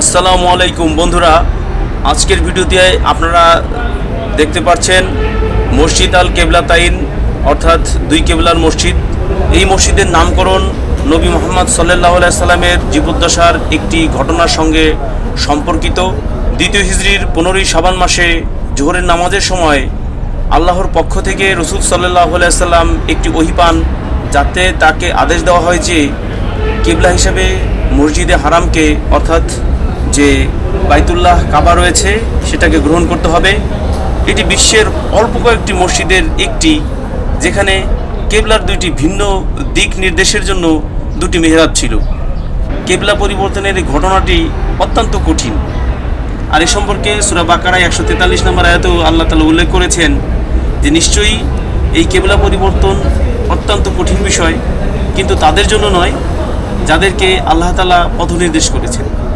আসসালামু আলাইকুম বন্ধুরা। আজকের ভিডিওতে আপনারা দেখতে পাচ্ছেন মসজিদ আল কেবলা তাইন, অর্থাৎ দুই কেবলার মসজিদ। এই মসজিদের নামকরণ নবী মোহাম্মদ সাল্লাহ সাল্লামের জীবদ্দশার একটি ঘটনার সঙ্গে সম্পর্কিত। দ্বিতীয় হিজড়ির পনেরোই সাবান মাসে জোহরের নামাজের সময় আল্লাহর পক্ষ থেকে রসুল সাল্লাহ সাল্লাম একটি ওহি পান, যাতে তাকে আদেশ দেওয়া হয় যে কিবলা হিসাবে মসজিদে হারামকে, অর্থাৎ যে বাইতুল্লাহ কাবা রয়েছে, সেটাকে গ্রহণ করতে হবে। এটি বিশ্বের অল্প কয়েকটি মসজিদের একটি, যেখানে কেবলার দুইটি ভিন্ন দিক নির্দেশের জন্য দুটি মেহরাব ছিল। কেবলা পরিবর্তনের এই ঘটনাটি অত্যন্ত কঠিন। আর এ সম্পর্কে সুরা বাকারায় একশো তেতাল্লিশ নম্বর আয়াতেও আল্লাহ তালা উল্লেখ করেছেন যে নিশ্চয়ই এই কেবলা পরিবর্তন অত্যন্ত কঠিন বিষয়, কিন্তু তাদের জন্য নয়, যাদেরকে আল্লাহ তালা পথ নির্দেশ করেছেন।